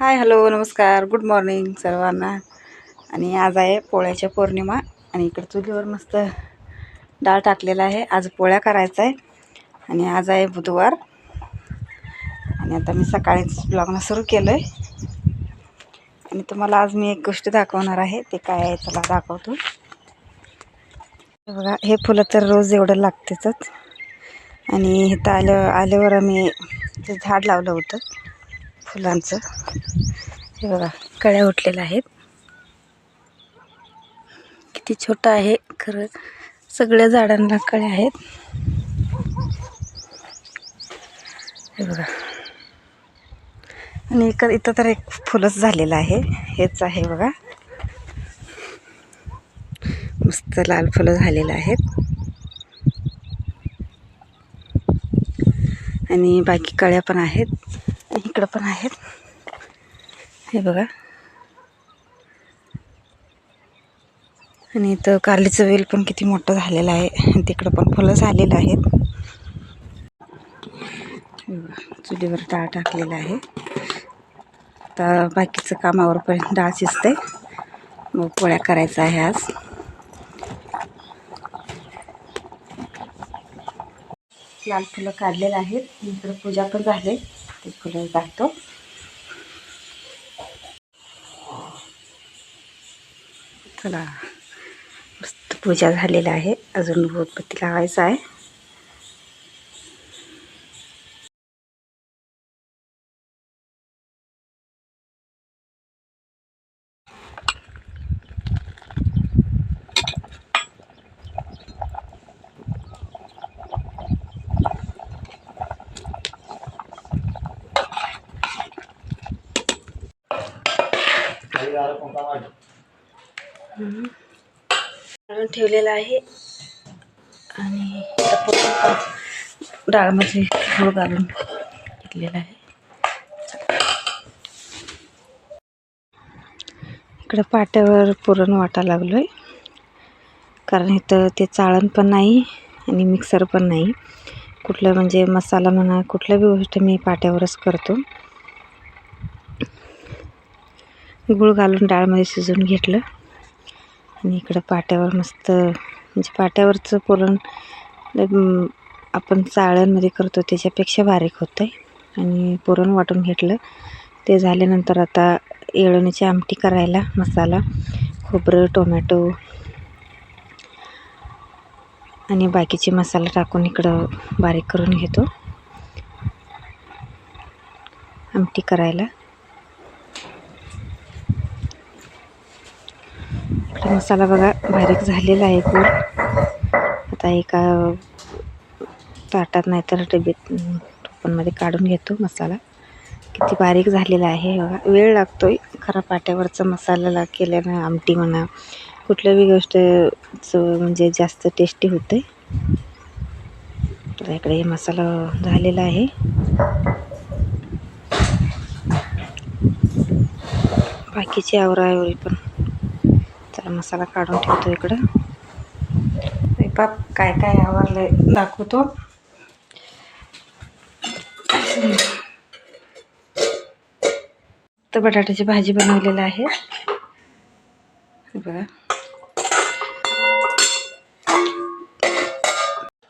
हाय hello नमस्कार. Good morning सर्वांना. आणि आज आहे पोळ्याच्या पौर्णिमा आणि इकडं चुलीवर मस्त डाळ टाकलेला आहे. आज पोळ्या करायचा आहे. आणि आज आहे बुधवार. आणि आता मी सकाळीच ब्लॉगनं सुरू केलं आहे आणि तुम्हाला आज मी एक गोष्ट दाखवणार आहे. ते काय आहे चला दाखवतो. बघा हे फुलं तर रोज एवढं लागतेच. आणि इथं आलं आल्यावर आम्ही ते झाड लावलं होतं. फुलांचं हे बघा कळ्या उठलेल्या आहेत. किती छोटं आहे खरं सगळ्या झाडांना कळ्या आहेत. हे बघा. आणि इक इथं तर एक फुलंच झालेलं आहे. हेच आहे बघा. मस्त लाल फुलं झालेलं आहेत. आणि बाकी कळ्या पण आहेत. इकडं पण आहेत. हे बघा. आणि इथं कारलीचं वेल पण किती मोठं झालेलं आहे. तिकडं पण फुलं झालेलं आहेत. चुलीवर डाळ टाकलेलं आहे. आता बाकीचं कामावरपर्यंत डाळ शिजते मग पोळ्या करायचा आहे आज. लाल फुलं काढलेलं आहेत. इकडं पूजा पण झाले. ते फुलं टाकतो चला. मस्त पूजा झालेली आहे. अजून उदबत्ती लावायचं आहे. काढून ठेवलेलं आहे. आणि डाळमध्ये गूळ घालून घेतलेलं आहे. इकडं पाट्यावर पुरण वाटा लागलो आहे कारण इथं ते चाळण पण नाही आणि मिक्सर पण नाही. कुठलं म्हणजे मसाला म्हणा कुठल्या बी गोष्ट मी पाट्यावरच करतो. गुळ घालून डाळमध्ये शिजवून घेतलं. आणि इकडं पाट्यावर मस्त म्हणजे पाट्यावरचं पुरण आपण चाळणमध्ये करतो त्याच्यापेक्षा बारीक होतं आहे आणि पुरण वाटून घेतलं. ते झाल्यानंतर आता येळवणीची आमटी करायला मसाला खोबरं टोमॅटो आणि बाकीचे मसाला टाकून इकडं बारीक करून घेतो. आमटी करायला. मसाला बघा बारीक झालेला आहे पूर. आता एका ताटात नाहीतर डबीत टोपणमध्ये काढून घेतो मसाला. किती बारीक झालेला आहे बघा. वेळ लागतो आहे खरा पाट्यावरचा मसाल्याला केल्यानं आमटी म्हणा कुठल्याही गोष्टचं म्हणजे जास्त टेस्टी होते तर इकडे हे मसाला झालेला आहे. बाकीची आवरावरी पण. मसाला काढून ठेवतो इकडं. बाप काय काय आवरलंय दाखवतो. तर बटाट्याची भाजी बनवलेली आहे. बघा.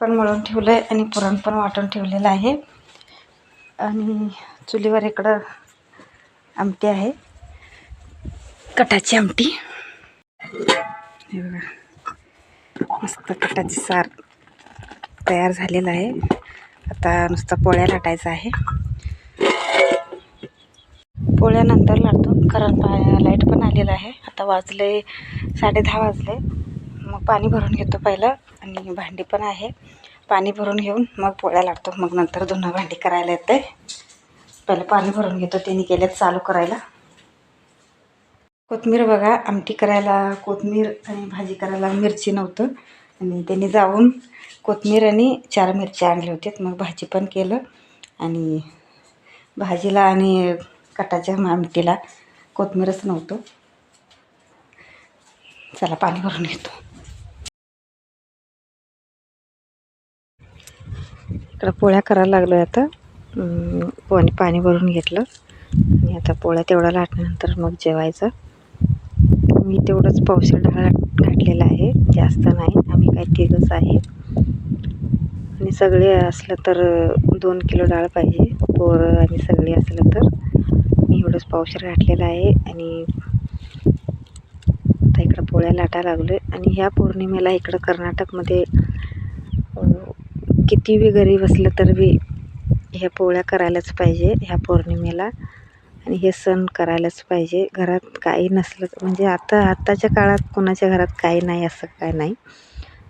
पण मळून ठेवलंय आणि पुरण पण वाटून ठेवलेलं आहे. आणि चुलीवर इकडं आमटी आहे. कटाची आमटी. हे बघा. मस्त कटाची सार तयार झालेलं आहे. आता नुसतं पोळ्या लाटायचा आहे. पोळ्यानंतर लाटतो. कारण पा लाइट पण आलेलं आहे. आता वाजले साडे दहा वाजले. मग पाणी भरून घेतो पहिलं आणि भांडी पण आहे. पाणी भरून घेऊन मग पोळ्या लाटतो. मग नंतर धुणं भांडी करायला येते पहिलं पाणी भरून घेतो. त्यांनी केल्यात चालू करायला. कोथमीर बघा आमटी करायला कोथमीर आणि भाजी करायला मिरची नव्हतं. आणि त्यांनी जाऊन कोथमीर आणि चार मिरच्या आणल्या होत्या. मग भाजी पण केलं. आणि भाजीला आणि कटाच्या आमटीला कोथमीरच नव्हतं. चला पाणी भरून घेतो इकडं पोळ्या करायला लागलो आता. पाणी पाणी भरून घेतलं. आणि आता पोळ्या तेवढा लाटल्यानंतर मग जेवायचं. मी तेवढंच पावशेर डाळ घातलेला आहे. जास्त नाही. आम्ही काय तिघच आहे. आणि सगळे असलं तर दोन किलो डाळ पाहिजे. पोरं आणि सगळे असलं तर. मी एवढंच पावशेर घातलेलं आहे. आणि आता इकडं पोळ्या लाटा लागलो आहे आणि ह्या पौर्णिमेला इकडं कर्नाटकमध्ये किती बी गरीब असलं तर बी ह्या पोळ्या करायलाच पाहिजे ह्या पौर्णिमेला. आणि हे सण करायलाच पाहिजे. घरात काही नसलं म्हणजे आता आत्ताच्या काळात कोणाच्या घरात काही नाही असं काय नाही.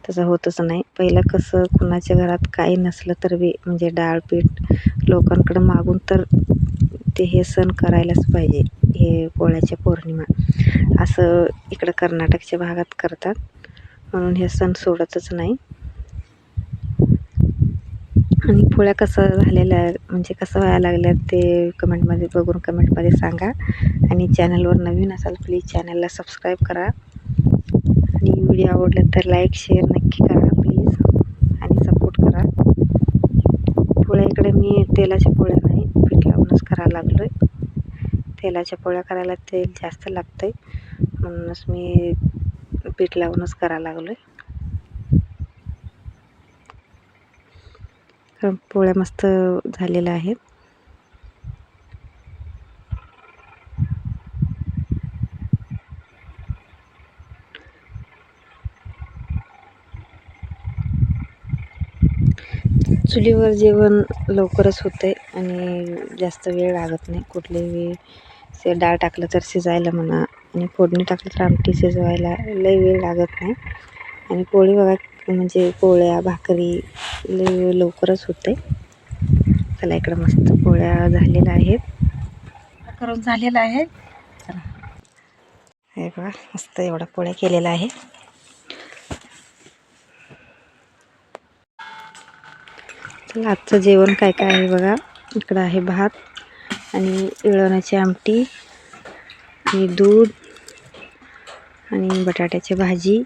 तसं होतच नाही. पहिलं कसं कुणाच्या घरात काही नसलं तर बी म्हणजे डाळ पीठ लोकांकडं मागून तर ते हे सण करायलाच पाहिजे हे पोळ्याच्या पौर्णिमा. असं इकडं कर्नाटकच्या भागात करतात. म्हणून हे सण सोडतच नाही. आणि पोळ्या कसं झालेल्या म्हणजे कसं व्हायला लागल्या ते कमेंटमध्ये बघून कमेंटमध्ये सांगा. आणि चॅनलवर नवीन असाल प्लीज चॅनलला सबस्क्राईब करा. आणि व्हिडिओ आवडला तर लाईक शेअर नक्की करा प्लीज आणि सपोर्ट करा. पोळ्या इकडे मी तेलाच्या पोळ्या नाही पीठ लावूनच करायला लागलो आहे तेलाच्या पोळ्या करायला तेल जास्त लागतं आहे म्हणूनच मी पीठ लावूनच करायला लागलो आहे कारण पोळ्या मस्त झालेल्या आहेत. चुलीवर जेवण लवकरच होतं आहे आणि जास्त वेळ लागत नाही. कुठलेही से डाळ टाकलं तर शिजायला म्हणा आणि फोडणी टाकलं तर आमटी शिजवायला लई वेळ लागत नाही. आणि पोळी बघा म्हणजे पोळ्या भाकरी लई लवकरच होते चला इकडं मस्त पोळ्या झालेल्या आहेत. करून झालेलं आहे. चला. हे बघा मस्त एवढा पोळ्या केलेल्या आहे. चला आजचं जेवण काय काय आहे बघा. इकडं आहे भात आणि इळवण्याची आमटी आणि दूध आणि बटाट्याची भाजी.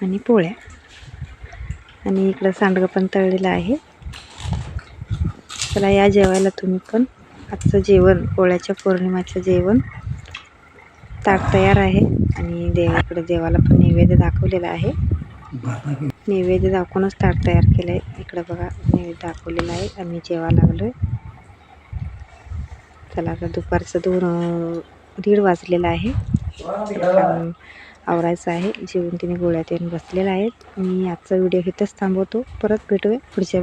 आणि पोळ्या. आणि इकडं सांडगं पण तळलेलं आहे. चला या जेवायला तुम्ही पण. आजचं जेवण पोळ्याच्या पौर्णिमाचं जेवण. ताट तयार आहे आणि देवाकडे देवाला पण नैवेद्य दाखवलेला आहे. नैवेद्य दाखवूनच ताट तयार केलं आहे इकडं बघा नैवेद्य दाखवलेला आहे. आम्ही जेवा लागलो आहे चला आता दुपारचं दोन दीड वाजलेलं आहे. आवरायचं आहे. जेवून तिने गोळ्या येऊन बसलेल्या आहेत. मी आजचा व्हिडिओ इथंच थांबवतो. परत भेटूया पुढच्या